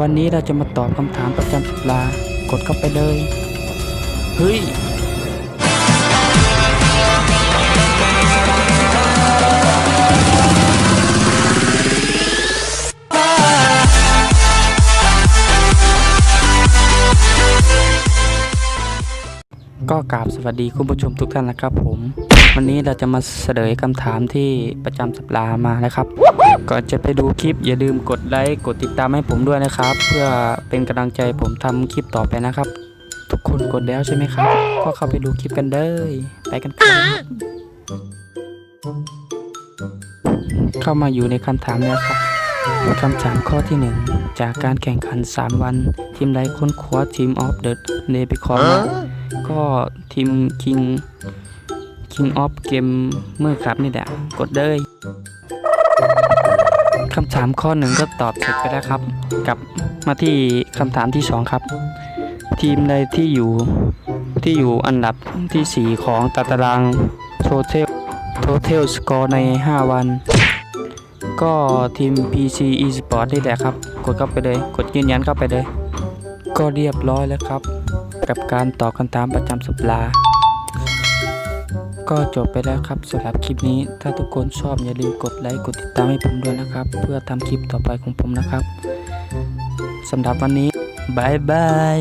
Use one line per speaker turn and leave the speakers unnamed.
วันนี้เราจะมาตอบคำถามประจำสัปดาห์กดเข้าไปเลย เฮ้ย ก็กราบสวัสดีคุณผู้ชมทุกท่านนะครับผม วันนี้เราจะมาเสนอคำถามที่ประจำสัปดาห์มานะครับ ก่อนจะไปดูคลิปอย่าลืมกดไลค์กดติดตามให้ผมด้วยนะครับ เพื่อเป็นกำลังใจผมทำคลิปต่อไปนะครับ ทุกคนกดแล้วใช่ไหมครับ ก็เข้าไปดูคลิปกันเลยไปกันครับเข้ามาอยู่ในคำถามแล้วครับคำถามข้อที่หนึ่งจากการแข่งขัน 3 วัน ทีมใดค้นคว้าทีมออฟเดอะเนปิคอมาก็ทีมคิง คิงออฟเกมเมื่อครับนี่แหละกดเลยคำถามข้อหนึ่งก็ตอบเสร็จไปแล้วครับ กลับมาที่คำถามที่สองครับ ทีมใดที่อยู่ที่อยู่อันดับที่ 4 ของตาราง Total Total Score ใน 5 วัน ก็ทีม PC Esport นี่แหละครับ กดเข้าไปเลย กดยืนยันเข้าไปเลย ก็เรียบร้อยแล้วครับ กับการตอบคำถามประจำสัปดาห์ ก็จบไปแล้วครับสำหรับคลิปนี้ ถ้าทุกคนชอบอย่าลืมกดไลค์กดติดตามให้ผมด้วยนะครับ เพื่อทำคลิปต่อไปของผมนะครับสำหรับวันนี้บายบาย